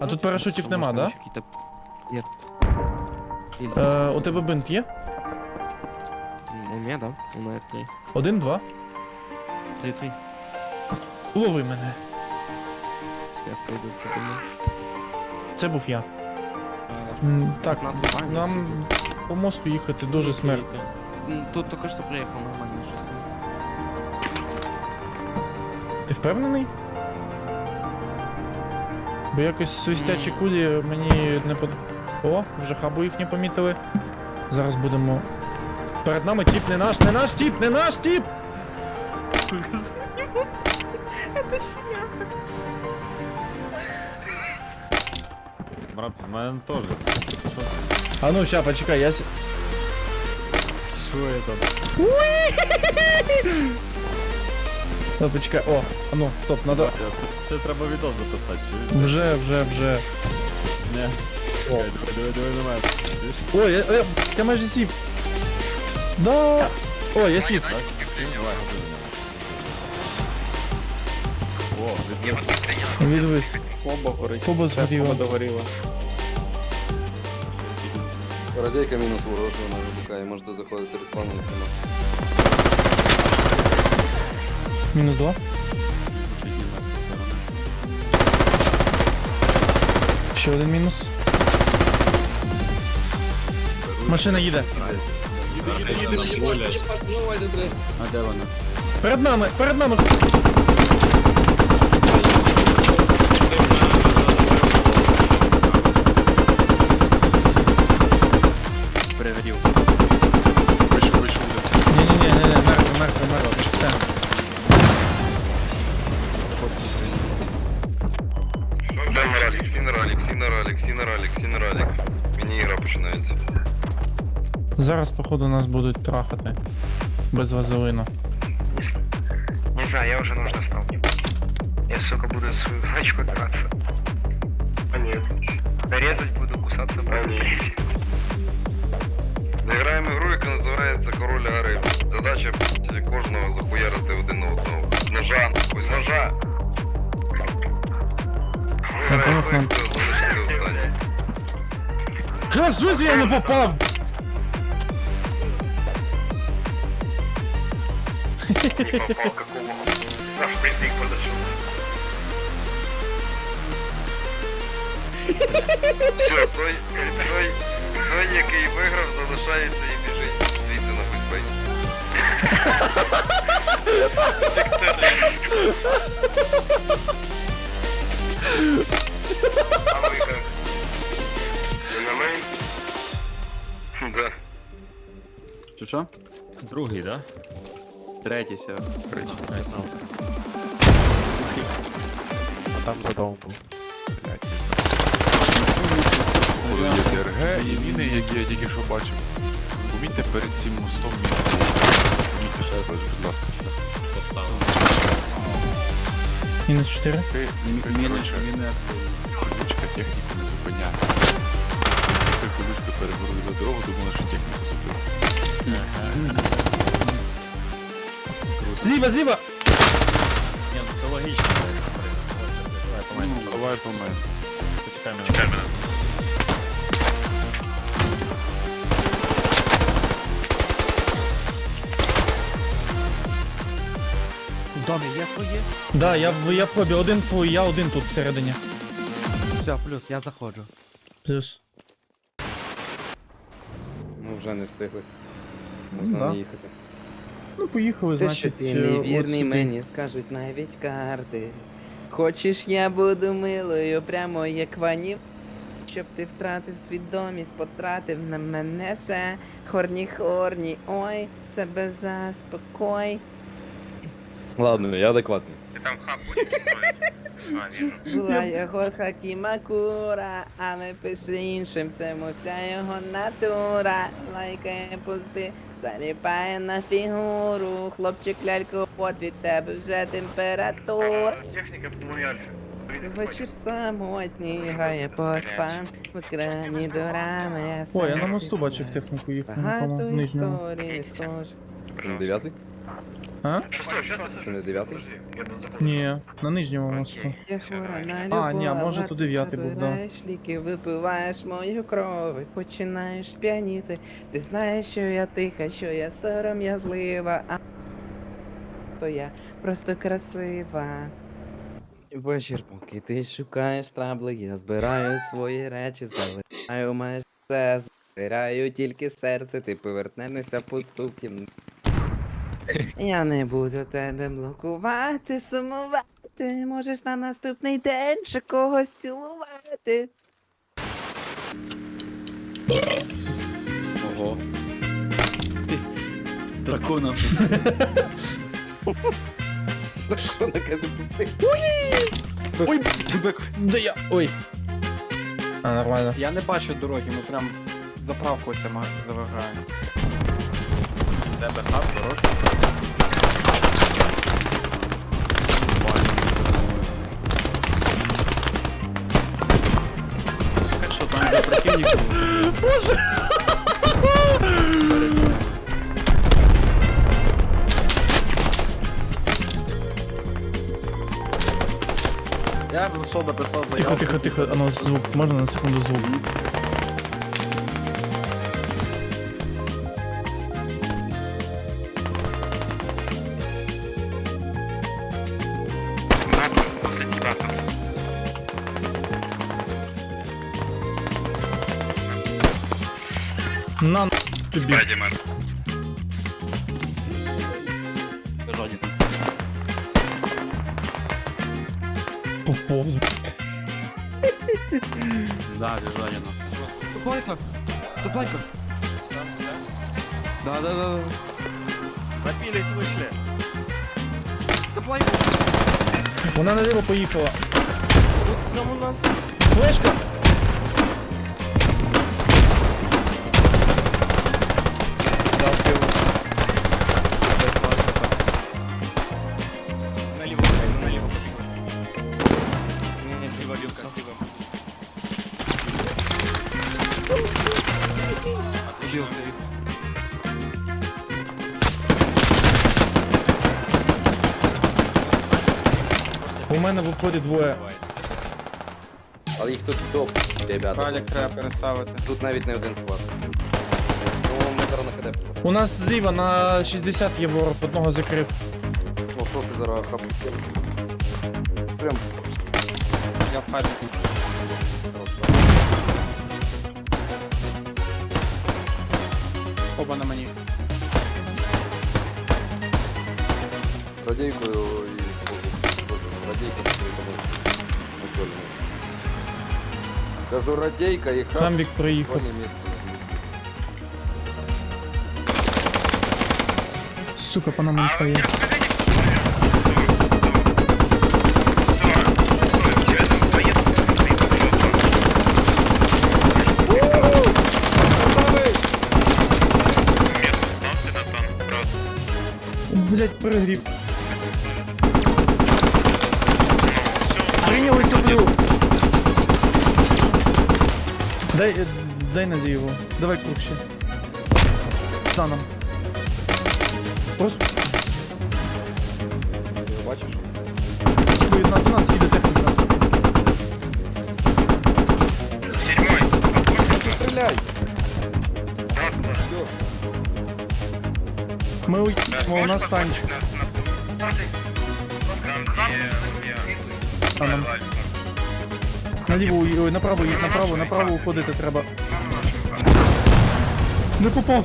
А тут парашутів нема, да? Нет. Е, у тебе бинт є? У меня, да. У меня три. Один, два. Три, три. Лови мене. Я подумаю. Це був я. М, Так, нам по мосту їхати дуже смертно. Тут только что приехал нормально жизнь. Ти впевнений? Бо якось свистячі кулі мені не под... О, вже хабу їхню помітили. Зараз будемо. Перед нами тіп не наш, не наш тіп, не наш тіп! Брат, в мене теж. А ну ща, почекай, я. с- що я Ну, о, а ну, стоп, надо. Це, це треба відео записати, чуєш? Вже, вже, вже. Диви, диви, диви на мене. Ой, я, я, я майже сів. Да. Ой, я сів. Так? О, від... Відвис. Бомба горить. Фоба згоріла. Фоба догоріла. Радійка мінус ворожа, вона вибухає, можете заходити реклану на канал. Мінус два. Ще один мінус. Машина їде. А де вона? Перед нами, перед нами. на ралік, всі на ралік. Міні-ігра починається. Зараз, походу, нас будуть трахати. Без вазелину. Не знаю, я уже нужно стал. Я, сука, буду свою жвачку драться. А нет. Резать буду, кусаться буду. блядь. Граємо ігру, яка називається Король Гори. Задача блядь, кожного захуярити один одного. З ножа, ось з ножа. Виграє той, хто залишиться останній. Красусь, я не попав! Не попал, какого. Наш притык подошел. Все, той, той, той, який виграв, залишається і біжить звідси на фейсбейк. А вы как? Вы на мейн? Да. Чи що? Другий, да? Третій ся. Короче. А там за домом был. Коли є ДРГ і міни, які я тільки що бачив. Помітьте перед цим мостом міни. Помітьте ще раз, будь ласка. Мінус 4. Ти, Міни, коротше, міни. колючка техніку не зупиняє. Ти колючка перегородила дорогу, думала, що техніку зупинить. Зліва, зліва! Ні, ну це логічно. Давай, по мене. Давай по мене. Почекай мене. Доме есть свои? Да, я в я в хобі, один фу, я один тут всередині. Все, плюс, я заходжу. Плюс. Ну вже не встигли. Можна да. не їхати. Ну, поїхали, Те, що значить. ти е, невірний, сюди. мені скажуть навіть карти. Хочеш, я буду милою, прямо як ванів. Щоб ти втратив свідомість, потратив на мене все. Хорні хорні, ой, себе заспокой. Ладно, я адекватний. Ты там? А, вижу. Була його хакімакура, але пише іншим, це мо вся його натура. Лайкає пусти, заліпає на фігуру. Хлопчик лялько, от від тебе вже температура. Техника по моей альфе. Вечір самотній, грає по спам, в екрані дорами. Ой, я на мосту бачив техніку їхню, Багато по-моєму, нижньому. історій не схоже. Пожалуйста. Дев'ятий? А? Шестой, сейчас я не дев'ятий? Подожди, я не забыл. Ні, на нижньому мосту. Я хвора на любов, А, ні, а може, то ти дев'ятий був, да. забираєш ліки, випиваєш мою кров і починаєш п'яніти. Ти знаєш, що я тиха, що я сором'язлива, а то я просто красива. Вечір, поки ти шукаєш трабли, я збираю свої речі, залишаю майже все, збираю тільки серце, ти повернешся в пусту кімнату. Я не буду тебе блокувати, сумувати. Можеш на наступний день ще когось цілувати. Ого. Дракона. Ой, де я? Ой. А, нормально. Я не бачу дороги, ми прям заправку це завиграємо. Тебе хаб. Так що там для противників? Я зайшов, написав заявку. Тихо, тихо, тихо. А ну звук. Можна на секунду звук? Тобі. Спайдермен. Поповз. Да, вижанина. Заплайка! Заплайка! Да, да, да. Запілить вийшли. Заплайка! Вона наліво поїхала. Прямо у нас. Флешка! Мене в обході двоє. Але їх тут топ, ребята. Ралік треба переставити. Тут навіть не один склад. Ну, ми зараз на КД. У нас зліва на 60 є ворог, одного закрив. О, що ти зараз хапу? Прям. Я в хаті. Оба на мені. Радійкою і... Радійка Кажу, радійка і хап. Хамвік приїхав. Коні місце. Сука, по нам інфа є. Ставьте на танк, брат. Блять, перегрів. Прийняли сюди. Дай, е, дай надію. Давай круг ще. Станом. Просто Ти його бачиш? Ой, на, до нас їде техніка. Седьмой. Стріляй! Да, туда. Ми уїдемо, у нас танчик. Станом. Наліво, ой, направо, їдь, направо, направо уходити треба. Не попав.